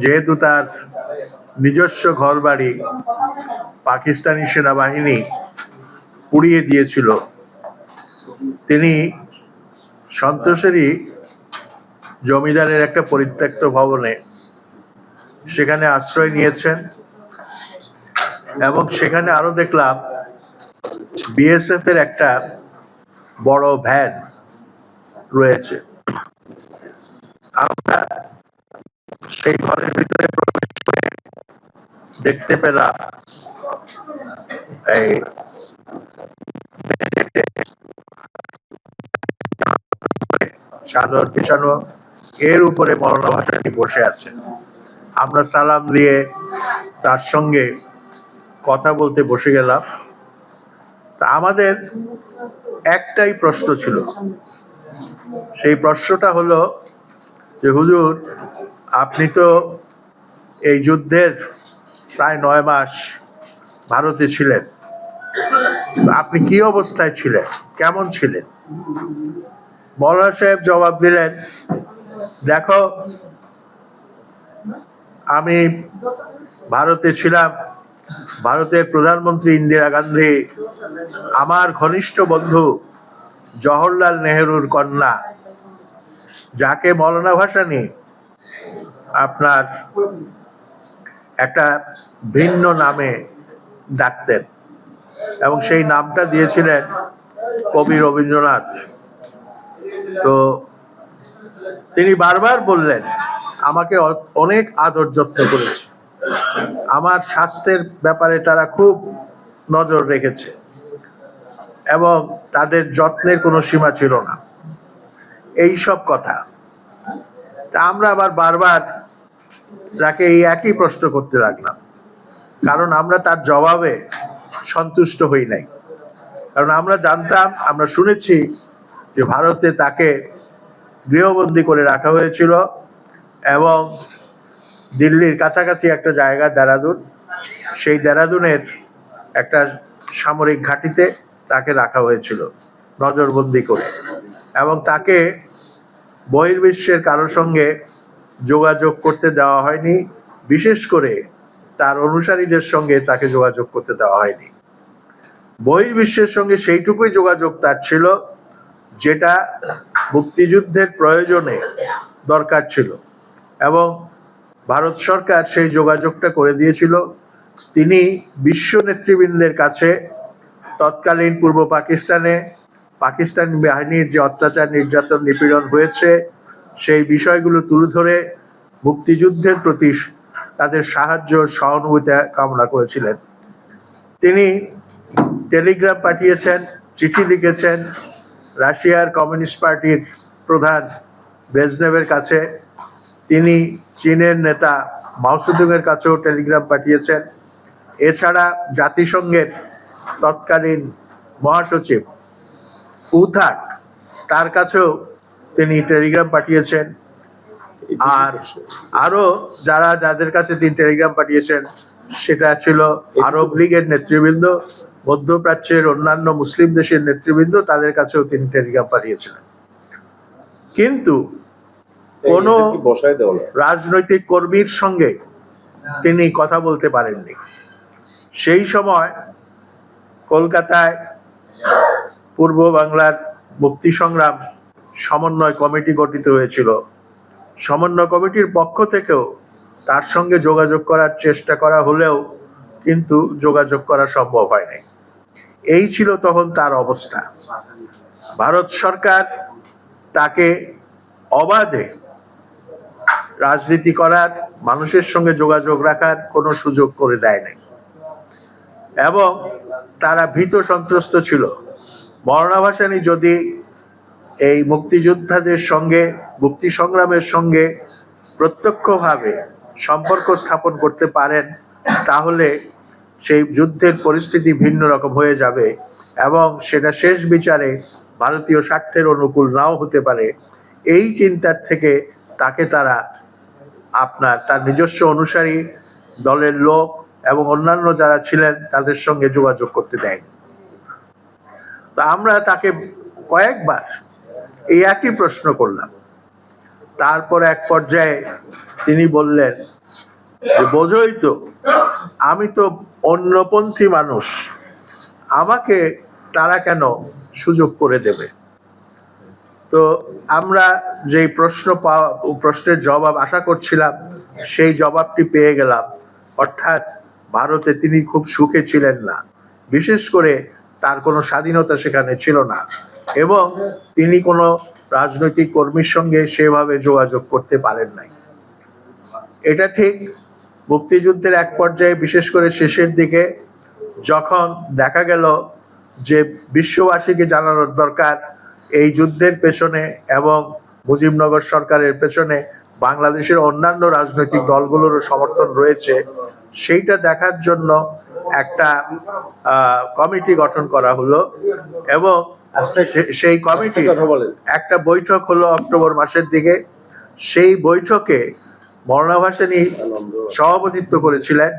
যেহেতু তার নিজস্ব ঘরবাড়ি পাকিস্তানি সেনাবাহিনী পুড়িয়ে দিয়েছিল, তিনি সন্তোষেরই জমিদারের একটা পরিত্যক্ত ভবনে সেখানে আশ্রয় নিয়েছেন এবং সেখানে আরও দেখলাম বিএসএফ এর একটা বড় ভ্যান রয়েছে। আমরা সেই ঘরের ভিতরে প্রবেশ করে দেখতে পেলাম এই চাদর বিছানো, এর উপরে মরনা ভাষাটি বসে আছেন আমরা সালাম দিয়ে তার সঙ্গে কথা বলতে বসে গেলাম। তা আমাদের একটাই প্রশ্ন ছিল। সেই প্রশ্নটা হলো যে, হুজুর আপনি তো এই যুদ্ধের প্রায় নয় মাস ভারতে ছিলেন। আপনি কি অবস্থায় ছিলেন? কেমন ছিলেন? মৌলানা সাহেব জবাব দিলেন, দেখো, আমি ভারতে ছিলাম। ভারতের প্রধানমন্ত্রী ইন্দিরা গান্ধী, আমার ঘনিষ্ঠ বন্ধু জওহরলাল নেহেরুর কন্যা, যাকে মৌলানা ভাসানী আপনার একটা ভিন্ন নামে ডাকতেন এবং সেই নামটা দিয়েছিলেন কবি রবীন্দ্রনাথ। তো তিনি বারবার বললেন, আমাকে অনেক আদর যত্ন করেছে। আমার স্বাস্থ্যের ব্যাপারে তারা খুব নজর রেখেছে এবং তাদের যত্নের কোনো সীমা ছিল না। এই সব কথা। তা আমরা আবার বারবার তাকে এই একই প্রশ্ন করতে লাগলাম। কারণ আমরা তার জবাবে সন্তুষ্ট হই নাই। কারণ আমরা জানতাম, আমরা শুনেছি যে ভারতে তাকে গৃহবন্দী করে রাখা হয়েছিল এবং দিল্লির কাছাকাছি একটা জায়গা, দেরাদুন, সেই দেরাদুনের একটা সামরিক ঘাঁটিতে তাকে রাখা হয়েছিল নজরবন্দি করে। এবং তাকে বহির্বিশ্বের কারোর সঙ্গে যোগাযোগ করতে দেওয়া হয়নি, বিশেষ করে তার অনুসারীদের সঙ্গে তাকে যোগাযোগ করতে দেওয়া হয়নি। বহির্বিশ্বের সঙ্গে সেইটুকুই যোগাযোগ তার ছিল, যেটা মুক্তিযুদ্ধের প্রয়োজনে দরকার ছিল এবং ভারত সরকার সেই যোগাযোগটা করে দিয়েছিল। তিনি বিশ্ব নেতৃবৃন্দের কাছে তৎকালীন পূর্ব পাকিস্তানে, পাকিস্তান বাহিনীর যে অত্যাচার, নির্যাতন, নিপীড়ন হয়েছে সেই বিষয়গুলো তুলে ধরে মুক্তিযুদ্ধের প্রতি তাদের সাহায্য সহানুভূতি কামনা করেছিলেন। তিনি টেলিগ্রাম পাঠিয়েছেন, চিঠি লিখেছেন, রাশিয়ার কমিউনিস্ট পার্টির প্রধান ব্রেজনেভের কাছে, তিনি চীনের নেতা মাওসুদুংয়ের কাছেও টেলিগ্রাম পাঠিয়েছেন। এছাড়া জাতিসংঘের তৎকালীন মহাসচিব উথাক তার কাছেও তিনি টেলিগ্রাম পাঠিয়েছেন। আর আরও যারা যাদের কাছে তিনি টেলিগ্রাম পাঠিয়েছেন সেটা ছিল আরব লীগের নেতৃবৃন্দ মধ্যপ্রাচ্যের অন্যান্য মুসলিম দেশের নেতৃবৃন্দ তাদের কাছেও তিনি টেলিগ্রাম পাঠিয়েছিলেন। কিন্তু কোনো। রাজনৈতিক কর্মীর সঙ্গে তিনি কথা বলতে পারেননি। সেই সময় কলকাতায় পূর্ব বাংলার মুক্তি সংগ্রাম সমন্বয় কমিটি গঠিত হয়েছিল। সমন্বয় কমিটির পক্ষ থেকেও তার সঙ্গে যোগাযোগ করার চেষ্টা করা হলেও কিন্তু যোগাযোগ করা সম্ভব হয়নি। এই ছিল তখন তার অবস্থা। ভারত সরকার তাকে অবাধে রাজনীতি করার, মানুষের সঙ্গে যোগাযোগ রাখার কোনো সুযোগ করে দেয় নাই এবং তারা ভীত সন্ত্রস্ত ছিল। মরণা ভাসানী যদি এই মুক্তিযোদ্ধাদের সঙ্গে মুক্তি সংগ্রামের সঙ্গে প্রত্যক্ষভাবে সম্পর্ক স্থাপন করতে পারেন, তাহলে সেই যুদ্ধের পরিস্থিতি ভিন্ন রকম হয়ে যাবে এবং সেটা শেষ বিচারে ভারতীয় স্বার্থের অনুকূল নাও হতে পারে। এই চিন্তার থেকে তাকে তারা আপনার, তার নিজস্ব অনুসারী, দলের লোক এবং অন্যান্য যারা ছিলেন তাদের সঙ্গে যোগাযোগ করতে দেয়নি তা আমরা তাকে কয়েকবার এই একই প্রশ্ন করলাম। তারপর এক পর্যায়ে তিনি বললেন বোঝই তো, আমি তো অন্যপন্থী মানুষ, আমাকে তারা কেন সুযোগ করে দেবে? তো আমরা যেই প্রশ্ন পাওয়া, প্রশ্নের জবাব আশা করছিলাম, সেই জবাবটি পেয়ে গেলাম। অর্থাৎ ভারতে তিনি খুব সুখে ছিলেন না। বিশেষ করে তার কোনো স্বাধীনতা সেখানে ছিল না। এবং তিনি কোনো রাজনৈতিক কর্মীর সঙ্গে সেভাবে যোগাযোগ করতে পারেন নাই। এটা ঠিক মুক্তিযুদ্ধের এক পর্যায়ে, বিশেষ করে শেষের দিকে, যখন দেখা গেল যে বিশ্ববাসীকে জানানোর দরকার এই যুদ্ধের পেছনে এবং মুজিবনগর সরকারের পেছনে বাংলাদেশের অন্যান্য রাজনৈতিক দলগুলোরও সমর্থন রয়েছে, সেইটা দেখার জন্য একটা কমিটি গঠন করা হলো এবং সেই কমিটি কথা একটা বৈঠক হলো অক্টোবর মাসের দিকে। সেই বৈঠকে মরণা ভাসানী সভাপতিত্ব করেছিলেন।